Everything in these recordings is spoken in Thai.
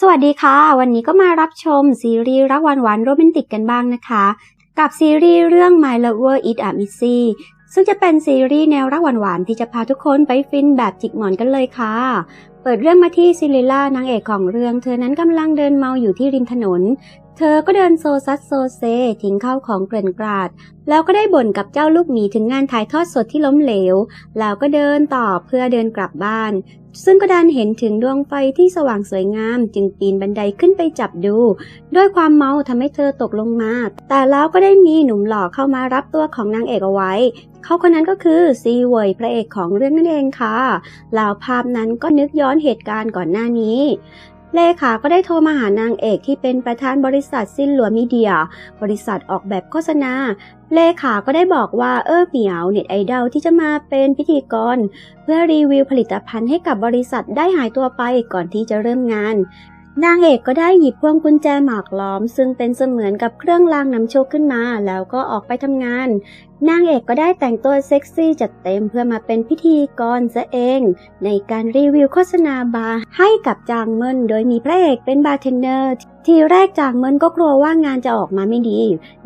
สวัสดีค่ะ วันนี้ก็มารับชมซีรีส์รักหวานหวานโรแมนติกกันบ้างนะคะ กับซีรีส์เรื่อง My Lover Is a Missy ซึ่งจะเป็นซีรีส์แนวรักหวานหวานที่จะพาทุกคนไปฟินแบบจิกหมอนกันเลยค่ะ เปิดเรื่องมาที่ซิลิล่านางเอกของเรื่อง เธอนั้นกำลังเดินเมาอยู่ที่ริมถนน เธอก็เดินโซซัสโซเซทิ้งข้าวของเกลื่อนกราด แล้วก็ได้บ่นกับเจ้าลูกหมีถึงงานถ่ายทอดสดที่ล้มเหลว แล้วก็เดินต่อเพื่อเดินกลับบ้าน ซึ่งก็ดันเห็นถึงดวงไฟที่สว่างสวยงาม จึงปีนบันไดขึ้นไปจับดู ด้วยความเมาทำให้เธอตกลงมา แต่แล้วก็ได้มีหนุ่มหล่อเข้ามารับตัวของนางเอกเอาไว้เขาคนนั้นก็คือซีเวยพระเอกของเรื่องนั่นเองค่ะแล้วภาพนั้นก็นึกย้อนเหตุการณ์ก่อนหน้านี้ เลขาก็ได้โทรมาหานางเอกที่เป็นประธานบริษัทซินหลัวมีเดีย บริษัทออกแบบโฆษณา เลขาก็ได้บอกว่าเออเหมียวเน็ตไอดอลที่จะมาเป็นพิธีกร เพื่อรีวิวผลิตภัณฑ์ให้กับบริษัทได้หายตัวไปก่อนที่จะเริ่มงาน นางเอกก็ได้หยิบพวงกุญแจหมากล้อม ซึ่งเป็นเสมือนกับเครื่องรางนำโชคขึ้นมา แล้วก็ออกไปทำงาน นางเอกก็ได้แต่งตัวเซ็กซี่จัดเต็มเพื่อมาเป็นพิธีกรซะเอง ในการรีวิวโฆษณาบาร์ให้กับจางเมินโดยมีพระเอกเป็นบาร์เทนเนอร์ ทีแรกจางเมินก็กลัวว่างานจะออกมาไม่ดี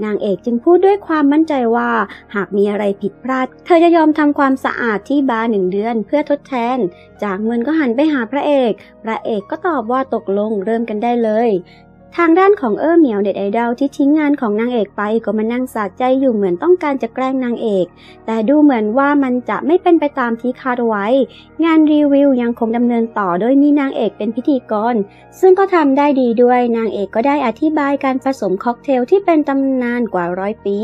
นางเอกจึงพูดด้วยความมั่นใจว่า หากมีอะไรผิดพลาด เธอจะยอมทำความสะอาดที่บาร์หนึ่งเดือนเพื่อทดแทน จางเมินก็หันไปหาพระเอก พระเอกก็ตอบว่าตกลงเริ่มกันได้เลย ทางด้านของเออเหมียวเด็ดไอดอลที่ทิ้งงานของนางเอกไปก็มานั่งสาใจอยู่เหมือนต้องการจะแกล้งนางเอก แต่ดูเหมือนว่ามันจะไม่เป็นไปตามที่คาดไว้ งานรีวิวยังคงดำเนินต่อโดยมีนางเอกเป็นพิธีกร ซึ่งก็ทำได้ดีด้วยนางเอกก็ได้อธิบายการผสมค็อกเทลที่เป็นตำนานกว่าร้อยปี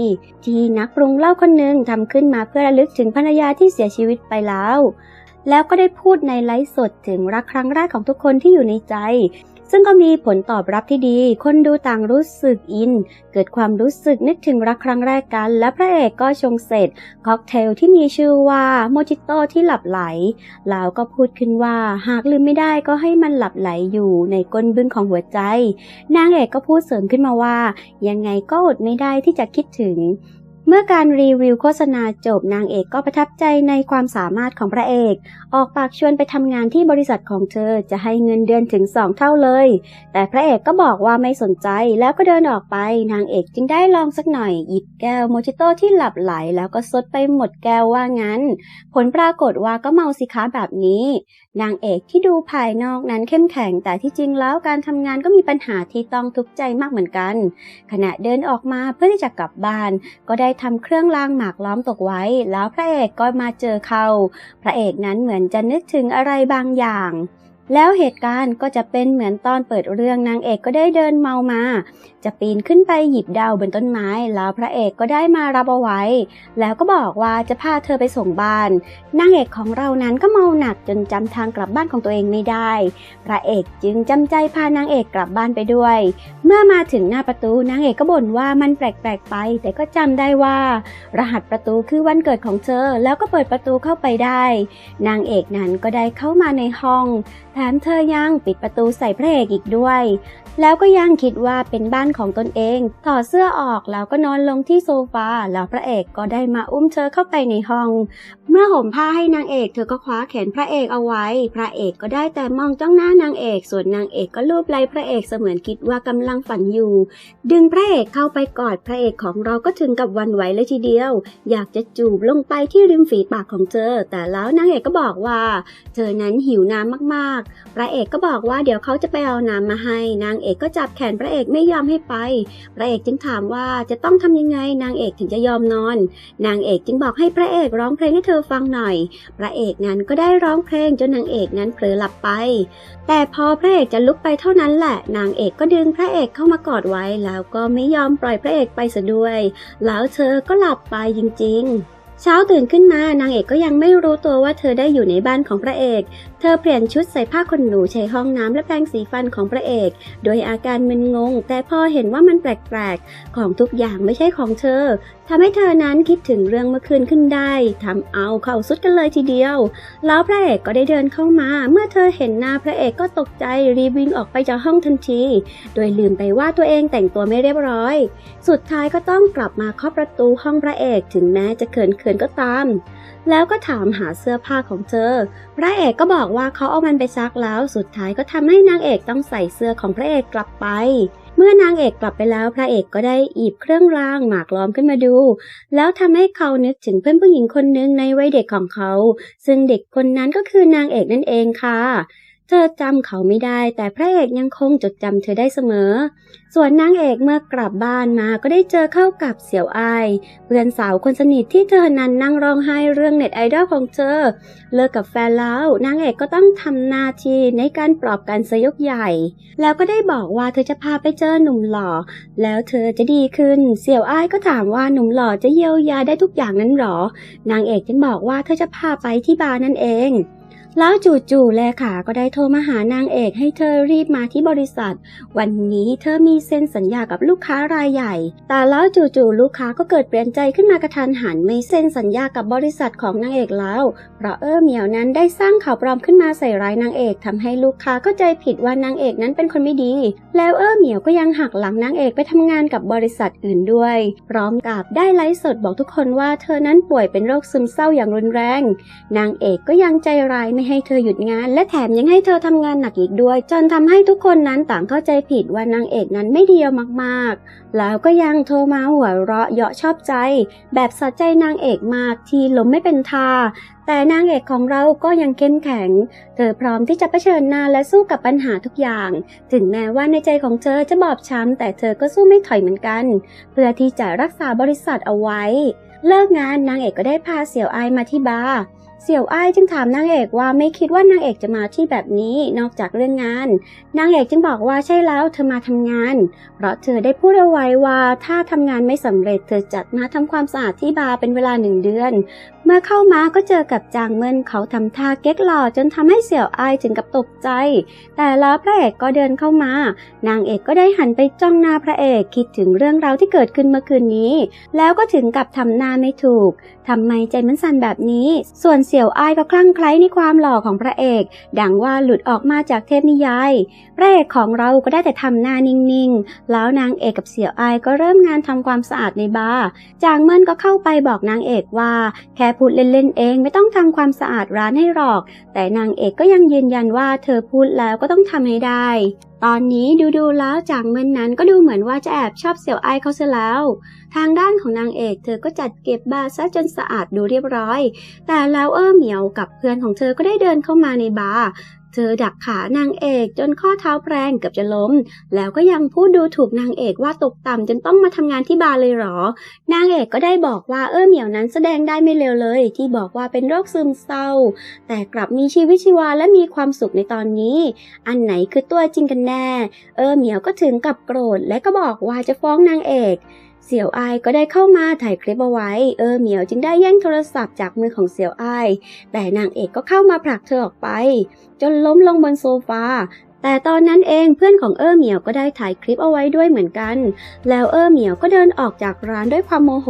ที่นักปรุงเหล้าคนหนึ่งทำขึ้นมาเพื่อระลึกถึงภรรยาที่เสียชีวิตไปแล้ว แล้วก็ได้พูดในไลฟ์สดถึงรักครั้งแรกของทุกคนที่อยู่ในใจ ซึ่งก็มีผลตอบรับที่ดี คนดูต่างรู้สึกอิน เกิดความรู้สึกนึกถึงรักครั้งแรกกัน และพระเอกก็ชงเสร็จ ค็อกเทลที่มีชื่อว่าโมจิโต้ที่หลับไหล แล้วก็พูดขึ้นว่าหากลืมไม่ได้ก็ให้มันหลับไหลอยู่ในก้นบึ้งของหัวใจ นางเอกก็พูดเสริมขึ้นมาว่า ยังไงก็อดไม่ได้ที่จะคิดถึง เมื่อการรีวิวโฆษณาจบนางเอกก็ประทับใจในความสามารถของพระเอก ออกปากชวนไปทำงานที่บริษัทของเธอจะให้เงินเดือนถึง2เท่าเลย แต่พระเอกก็บอกว่าไม่สนใจแล้วก็เดินออกไป นางเอกจึงได้ลองสักหน่อย หยิบแก้วโมจิโต้ที่หลับไหล แล้วก็ซดไปหมดแก้วว่างั้น ผลปรากฏว่าก็เมาสิคะแบบนี้ นางเอกที่ดูภายนอกนั้นเข้มแข็งแต่ที่จริงแล้วการทำงานก็มีปัญหาที่ต้องทุกข์ใจมากเหมือนกัน ขณะเดินออกมาเพื่อที่จะกลับบ้าน ก็ได้ทำเครื่องรางหมากล้อมตกไว้ แล้วพระเอกก็มาเจอเขาพระเอกนั้นเหมือนจะนึกถึงอะไรบางอย่าง แล้วเหตุการณ์ก็จะเป็นเหมือนตอนเปิดเรื่องนางเอกก็ได้เดินเมามา จะปีนขึ้นไปหยิบดาวบนต้นไม้ แล้วพระเอกก็ได้มารับเอาไว้ แล้วก็บอกว่าจะพาเธอไปส่งบ้าน นางเอกของเรานั้นก็เมาหนักจนจำทางกลับบ้านของตัวเองไม่ได้ พระเอกจึงจำใจพานางเอกกลับบ้านไปด้วยเมื่อมาถึงหน้าประตูนางเอกก็บ่นว่ามันแปลกๆไป แต่ก็จำได้ว่า รหัสประตูคือวันเกิดของเธอ แล้วก็เปิดประตูเข้าไปได้ นางเอกนั้นก็ได้เข้ามาในห้องแถมเธอยังปิดประตูใส่พระเอกอีกด้วย แล้วก็ยังคิดว่าเป็นบ้านของตนเองถอดเสื้อออกแล้วก็นอนลงที่โซฟาแล้วพระเอกก็ได้มาอุ้มเธอเข้าไปในห้อง เมื่อห่มผ้าให้นางเอกเธอก็คว้าแขนพระเอกเอาไว้ พระเอกก็ได้แต่มองจ้องหน้านางเอก ส่วนนางเอกก็ลูบไหล่พระเอกเสมือนคิดว่ากำลังฝันอยู่ ดึงพระเอกเข้าไปกอดพระเอกของเราก็ถึงกับวันไหวเลยทีเดียว อยากจะจูบลงไปที่ริมฝีปากของเธอ แต่แล้วนางเอกก็บอกว่า เธอนั้นหิวน้ำมากๆ พระเอกก็บอกว่าเดี๋ยวเขาจะไปเอาน้ำมาให้ นางเอกก็จับแขนพระเอกไม่ยอมให้ไป พระเอกจึงถามว่าจะต้องทำยังไงนางเอกถึงจะยอมนอน นางเอกจึงบอกให้พระเอกร้องเพลงให้เธอฟังหน่อย พระเอกนั้นก็ได้ร้องเพลงจนนางเอกนั้นเผลอหลับไป แต่พอพระเอกจะลุกไปเท่านั้นแหละ นางเอกก็ดึงพระเอกเข้ามากอดไว้ แล้วก็ไม่ยอมปล่อยพระเอกไปซะด้วย แล้วเธอก็หลับไปจริง ๆเช้าตื่นขึ้นมานางเอกก็ยังไม่รู้ตัวว่าเธอได้อยู่ในบ้านของพระเอก ธอเปลี่ยนชุดใส่ผ้าขนหนูใช้ห้องน้ำและแปรงสีฟันของพระเอก โดยอาการมึนงง แต่พอเห็นว่ามันแปลกๆ ของทุกอย่างไม่ใช่ของเธอทำให้เธอนั้นคิดถึงเรื่องเมื่อคืนขึ้นได้ทำเอาเข้าสุดกันเลยทีเดียว แล้วพระเอกก็ได้เดินเข้ามา เมื่อเธอเห็นหน้าพระเอกก็ตกใจรีบวิ่งออกไปจากห้องทันที โดยลืมไปว่าตัวเองแต่งตัวไม่เรียบร้อย สุดท้ายก็ต้องกลับมาเคาะประตูห้องพระเอกถึงแม้จะเขินๆก็ตาม แล้วก็ถามหาเสื้อผ้าของเธอ พระเอกก็บอกว่าเขาเอามันไปซักแล้ว สุดท้ายก็ทำให้นางเอกต้องใส่เสื้อของพระเอกกลับไป เมื่อนางเอกกลับไปแล้วพระเอกก็ได้หยิบเครื่องรางหมากล้อมขึ้นมาดู แล้วทำให้เขานึกถึงเพื่อนผู้หญิงคนหนึ่งในวัยเด็กของเขา ซึ่งเด็กคนนั้นก็คือนางเอกนั่นเองค่ะ เธอจำเขาไม่ได้ แต่พระเอกยังคงจดจำเธอได้เสมอ ส่วนนางเอกเมื่อกลับบ้านมาก็ได้เจอเข้ากับเสี่ยวไอเพื่อนสาวคนสนิทที่เธอนั้นนั่งร้องไห้เรื่องเน็ตไอดอลของเธอ เลิกกับแฟนแล้วนางเอกก็ต้องทำหน้าที่ในการปลอบกันซะยกใหญ่ แล้วก็ได้บอกว่าเธอจะพาไปเจอหนุ่มหล่อ แล้วเธอจะดีขึ้น เสี่ยวไอ้ก็ถามว่าหนุ่มหล่อจะเยียวยาได้ทุกอย่างนั้นหรอ นางเอกจึงบอกว่าเธอจะพาไปที่บาร์นั่นเอง แล้วจู่ๆแลขาก็ได้โทรมาหานางเอกให้เธอรีบมาที่บริษัท วันนี้เธอมีเซ็นสัญญากับลูกค้ารายใหญ่ แต่แล้วจู่ๆลูกค้าก็เกิดเปลี่ยนใจขึ้นมากระทันหันไม่เซ็นสัญญากับบริษัทของนางเอกแล้ว เพราะเออเหมียวนั้นได้สร้างข่าวปลอมขึ้นมาใส่ร้ายนางเอกทำให้ลูกค้าเข้าใจผิดว่านางเอกนั้นเป็นคนไม่ดี แล้วเออเหมียวก็ยังหักหลังนางเอกไปทำงานกับบริษัทอื่นด้วย พร้อมกับได้ไลฟ์สดบอกทุกคนว่าเธอนั้นป่วยเป็นโรคซึมเศร้าอย่างรุนแรง นางเอกก็ยังใจร้ายไม่ให้เธอหยุดงานและแถมยังให้เธอทำงานหนักอีกด้วย จนทำให้ทุกคนนั้นต่างเข้าใจผิดว่านางเอกนั้นไม่ดีเอามากๆ แล้วก็ยังโทรมาหัวเราะเยาะชอบใจ แบบสะใจนางเอกมากที่ล้มไม่เป็นท่าแต่นางเอกของเราก็ยังเข้มแข็ง เธอพร้อมที่จะเผชิญหน้าและสู้กับปัญหาทุกอย่าง ถึงแม้ว่าในใจของเธอจะบอบช้ำแต่เธอก็สู้ไม่ถอยเหมือนกัน เพื่อที่จะรักษาบริษัทเอาไว้ เลิกงานนางเอกก็ได้พาเสี่ยวไอมาที่บาร์ เสี่ยวอ้ายจึงถามนางเอกว่าไม่คิดว่านางเอกจะมาที่แบบนี้นอกจากเรื่องงาน นางเอกจึงบอกว่าใช่แล้วเธอมาทำงาน เพราะเธอได้พูดเอาไว้ว่าถ้าทำงานไม่สำเร็จเธอจัดมาทำความสะอาดที่บาร์เป็นเวลาหนึ่งเดือน เมื่อเข้ามาก็เจอกับจางเมินเขาทำท่าเก๊กหล่อจนทำให้เสี่ยวอายถึงกับตกใจ แต่แล้วพระเอกก็เดินเข้ามา นางเอกก็ได้หันไปจ้องหน้าพระเอกคิดถึงเรื่องราวที่เกิดขึ้นเมื่อคืนนี้ แล้วก็ถึงกับทำหน้าไม่ถูกทำไมใจมันสั่นแบบนี้ ส่วนเสี่ยวอายก็คลั่งไคล้ในความหล่อของพระเอก ดังว่าหลุดออกมาจากเทพนิยายพระเอกของเราก็ได้แต่ทำหน้านิ่งๆ แล้วนางเอกกับเสี่ยวอายก็เริ่มงานทำความสะอาดในบาร์จางเมินก็เข้าไปบอกนางเอกว่าแค่พูดเล่นๆเอง ไม่ต้องทำความสะอาดร้านให้หรอก แต่นางเอกก็ยังยืนยันว่าเธอพูดแล้วก็ต้องทำให้ได้ ตอนนี้ดูๆแล้วจากเมินนั้นก็ดูเหมือนว่าจะแอบชอบเสี่ยวไอเขาเสียแล้ว ทางด้านของนางเอกเธอก็จัดเก็บบาร์ซะจนสะอาดดูเรียบร้อย แต่แล้วเออเหมียวกับเพื่อนของเธอก็ได้เดินเข้ามาในบาร์ เธอดักขานางเอกจนข้อเท้าแปรงเกือบจะล้ม แล้วก็ยังพูดดูถูกนางเอกว่าตกต่ำจนต้องมาทำงานที่บาร์เลยหรอ นางเอกก็ได้บอกว่าเออเหมียวนั้นแสดงได้ไม่เลวเลย ที่บอกว่าเป็นโรคซึมเศร้า แต่กลับมีชีวิตชีวาและมีความสุขในตอนนี้ อันไหนคือตัวจริงกันแน่ เออเหมียวก็ถึงกับโกรธและก็บอกว่าจะฟ้องนางเอก เสี่ยวอายก็ได้เข้ามาถ่ายคลิปเอาไว้ เออเหมียวจึงได้แย่งโทรศัพท์จากมือของเสี่ยวอาย แต่นางเอกก็เข้ามาผลักเธอออกไป จนล้มลงบนโซฟา แต่ตอนนั้นเองเพื่อนของเออเหมียวก็ได้ถ่ายคลิปเอาไว้ด้วยเหมือนกัน แล้วเออเหมียวก็เดินออกจากร้านด้วยความโมโห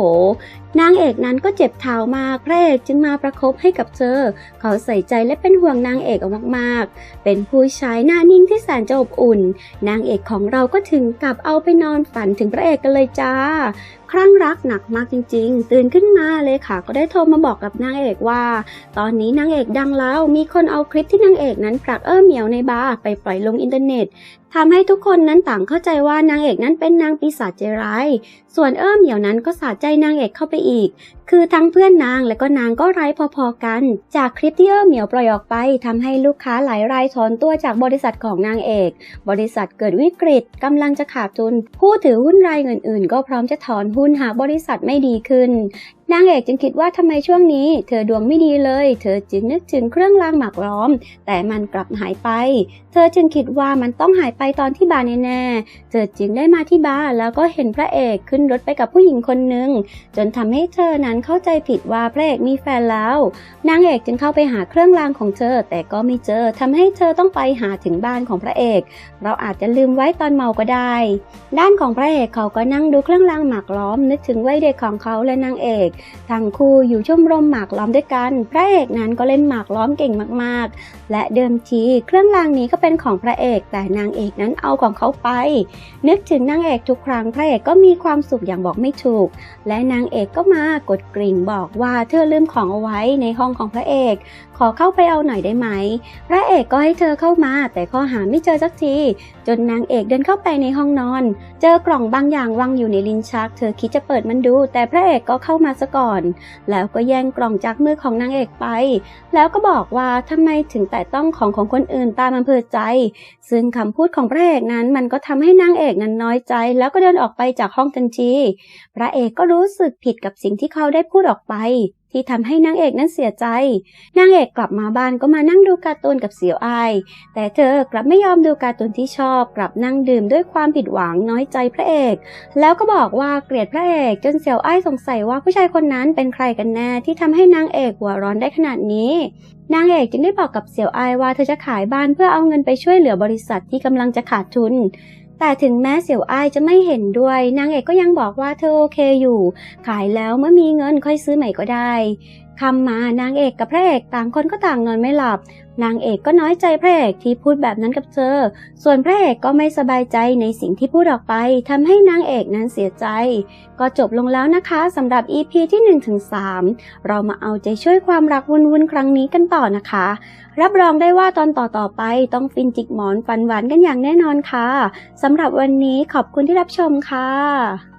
นางเอกนั้นก็เจ็บเท้ามาก พระเอกจึงมาประคบให้กับเธอ เขาใส่ใจและเป็นห่วงนางเอกเอามากๆ เป็นผู้ชายหน้านิ่งที่แสนจะอบอุ่น นางเอกของเราก็ถึงกับเอาไปนอนฝันถึงพระเอกกันเลยจ้า คลั่งรักหนักมากจริง ๆ ตื่นขึ้นมาเลยค่ะ ก็ได้โทรมาบอกกับนางเอกว่า ตอนนี้นางเอกดังแล้ว มีคนเอาคลิปที่นางเอกนั้นผลักเออเหมียวในบาร์ไปปล่อยลงอินเทอร์เน็ต ทำให้ทุกคนนั้นต่างเข้าใจว่านางเอกนั้นเป็นนางปีศาจใจร้าย ส่วนเอิ้มเหมียวนั้นก็สาใจนางเอกเข้าไปอีก คือทั้งเพื่อนนางและก็นางก็ไร้พอๆกัน จากคลิปที่เอิ้มเหมียวปล่อยออกไปทำให้ลูกค้าหลายรายถอนตัวจากบริษัทของนางเอก บริษัทเกิดวิกฤตกำลังจะขาดทุน ผู้ถือหุ้นรายอื่นๆ ก็พร้อมจะถอนหุ้นหากบริษัทไม่ดีขึ้น นางเอกจึงคิดว่าทำไมช่วงนี้ เธอดวงไม่ดีเลย เธอจึงนึกถึงเครื่องรางหมากล้อม แต่มันกลับหายไป เธอจึงคิดว่ามันต้องหายไปตอนที่บาร์แน่ๆ เธอจึงได้มาที่บาร์แล้วก็เห็นพระเอกขึ้นรถไปกับผู้หญิงคนหนึ่งจนทำให้เธอนั้นเข้าใจผิดว่าพระเอกมีแฟนแล้ว นางเอกจึงเข้าไปหาเครื่องรางของเธอ แต่ก็ไม่เจอทำให้เธอต้องไปหาถึงบ้านของพระเอก เราอาจจะลืมไว้ตอนเมาก็ได้ ด้านของพระเอกเขาก็นั่งดูเครื่องรางหมากล้อม นึกถึงวัยเด็กของเขาและนางเอกทั้งคู่อยู่ชมรมหมากล้อมด้วยกัน พระเอกนั้นก็เล่นหมากล้อมเก่งมากๆ และเดิมทีเครื่องรางนี้ก็เป็นของพระเอก แต่นางเอกนั้นเอาของเขาไป นึกถึงนางเอกทุกครั้งพระเอกก็มีความสุขอย่างบอกไม่ถูก และนางเอกก็มากดกริ่งบอกว่าเธอลืมของเอาไว้ในห้องของพระเอกขอเข้าไปเอาหน่อยได้ไหม พระเอกก็ให้เธอเข้ามา แต่ก็หาไม่เจอสักที จนนางเอกเดินเข้าไปในห้องนอน เจอกล่องบางอย่างวางอยู่ในลิ้นชัก เธอคิดจะเปิดมันดู แต่พระเอกก็เข้ามาซะก่อน แล้วก็แย่งกล่องจากมือของนางเอกไป แล้วก็บอกว่าทำไมถึงแต่ต้องของของคนอื่นตามอำเภอใจ ซึ่งคำพูดของพระเอกนั้นมันก็ทำให้นางเอกนั้นน้อยใจ แล้วก็เดินออกไปจากห้องทันที พระเอกก็รู้สึกผิดกับสิ่งที่เขาได้พูดออกไป ที่ทำให้นางเอกนั้นเสียใจ นางเอกกลับมาบ้านก็มานั่งดูการ์ตูนกับเสี่ยวอาย แต่เธอกลับไม่ยอมดูการ์ตูนที่ชอบ กลับนั่งดื่มด้วยความผิดหวังน้อยใจพระเอก แล้วก็บอกว่าเกลียดพระเอกจนเสี่ยวอายสงสัยว่าผู้ชายคนนั้นเป็นใครกันแน่ที่ทำให้นางเอกหัวร้อนได้ขนาดนี้นางเอกจึงได้บอกกับเสี่ยวไอว่าเธอจะขายบ้านเพื่อเอาเงินไปช่วยเหลือบริษัทที่กำลังจะขาดทุน แต่ถึงแม้เสี่ยวอ้ายจะไม่เห็นด้วย นางเอกก็ยังบอกว่าเธอโอเคอยู่ ขายแล้วเมื่อมีเงินค่อยซื้อใหม่ก็ได้คำมานางเอกกับพระเอกต่างคนก็ต่างนอนไม่หลับ นางเอกก็น้อยใจพระเอกที่พูดแบบนั้นกับเธอ ส่วนพระเอกก็ไม่สบายใจในสิ่งที่พูดออกไปทำให้นางเอกนั้นเสียใจ ก็จบลงแล้วนะคะสำหรับ EP ที่ 1-3 เรามาเอาใจช่วยความรักวุ่นๆครั้งนี้กันต่อนะคะ รับรองได้ว่าตอนต่อๆไปต้องฟินจิกหมอนฟันหวานกันอย่างแน่นอนค่ะสำหรับวันนี้ขอบคุณที่รับชมค่ะ